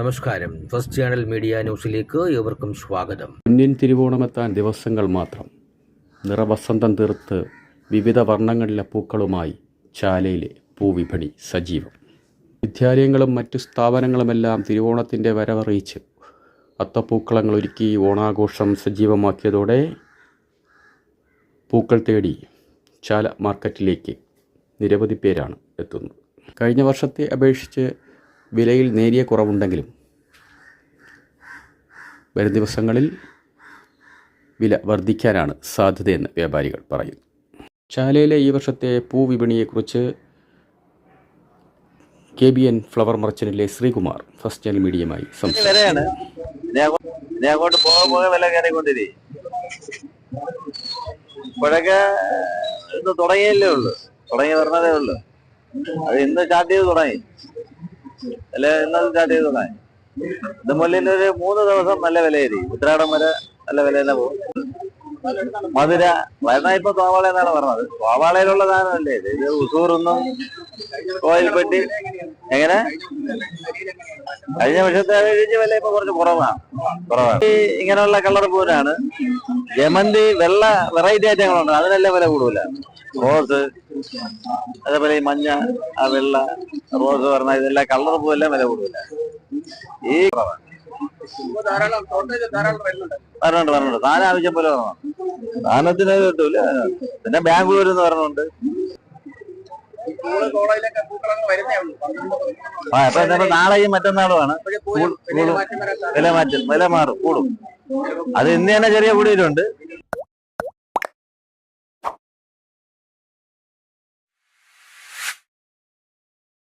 നമസ്കാരം. First channel media ന്യൂസിലേക്ക് ഏവർക്കും സ്വാഗതം. പൊന്നിൻ തിരുവോണമെത്താൻ ദിവസങ്ങൾ മാത്രം നിറവസന്തം തീർത്ത് വിവിധ വർണങ്ങളിലെ പൂക്കളുമായി ചാലയിലെ പൂവിപണി സജീവം. വിദ്യാലയങ്ങളും മറ്റു സ്ഥാപനങ്ങളുമെല്ലാം തിരുവോണത്തിന്റെ വരവറിയിച്ച് അത്തപ്പൂക്കളങ്ങൾ ഒരുക്കി ഓണാഘോഷം സജീവമാക്കിയതോടെ പൂക്കൾ തേടി ചാല മാർക്കറ്റിലേക്ക് നിരവധി പേരാണ് എത്തുന്നത്. കഴിഞ്ഞ വർഷത്തെ അപേക്ഷിച്ച് വിലയിൽ നേരിയ കുറവുണ്ടെങ്കിലും വരും ദിവസങ്ങളിൽ വില വർദ്ധിക്കാനാണ് സാധ്യതയെന്ന് വ്യാപാരികൾ പറയുന്നു. ചാലയിലെ ഈ വർഷത്തെ പൂവിപണിയെക്കുറിച്ച് കെ ബി എൻ ഫ്ലവർ മർച്ചനിലെ ശ്രീകുമാർ ഫസ്റ്റ് ചാനൽ മീഡിയമായി ഇപ്പോഴൊക്കെ തുടങ്ങിയല്ലേ ഉള്ളു. തുടങ്ങി വരണതേ ഉള്ളു. അത് ഇന്ന് സ്റ്റാർട്ട് ചെയ്ത് തുടങ്ങി. അല്ല എന്നാൽ സ്റ്റാർട്ട് ചെയ്ത് തുടങ്ങി ഇത് മുല്ലിന് ഒരു മൂന്ന് ദിവസം നല്ല വിലയായിരിക്കും ഉത്രാടം വരെ നല്ല വില തന്നെ പോകും. മധുര വരണ ഇപ്പൊ തോവാള എന്നാണ് പറഞ്ഞത്. തോവാളയിലുള്ള സാധനമല്ലേ ഇത് ഉസൂറൊന്നും കോയിൽപ്പെട്ടി എങ്ങനെ? കഴിഞ്ഞ വർഷത്തെ അപേക്ഷിച്ച് വില ഇപ്പൊ കുറച്ച് കുറവാണ്. കുറവാണ്. ഇങ്ങനെയുള്ള കളർ പൂരാണ്. ജമന്തി വെള്ള വെറൈറ്റി ഐറ്റങ്ങളുണ്ട് അതിനെല്ലാം വില കൂടുതല. റോസ് അതേപോലെ ഈ മഞ്ഞ ആ വെള്ള റോസ് പറഞ്ഞ ഇതെല്ലാം കളർ പൂവെല്ലാം വില കൂടുതല. ഈ വരണുണ്ട് വരണുണ്ട്. താൻ ആവശ്യം പോലെ വരണം സാധനത്തിന് കിട്ടൂല. പിന്നെ ബാംഗ്ലൂർ എന്ന് പറഞ്ഞുണ്ട് ആ അപ്പൊ എന്താ നാളെയും മറ്റന്നാളുമാണ്. വില മാറ്റം വില മാറും കൂടും. അത് ഇന്ന് തന്നെ ചെറിയ കൂടിയിട്ടുണ്ട്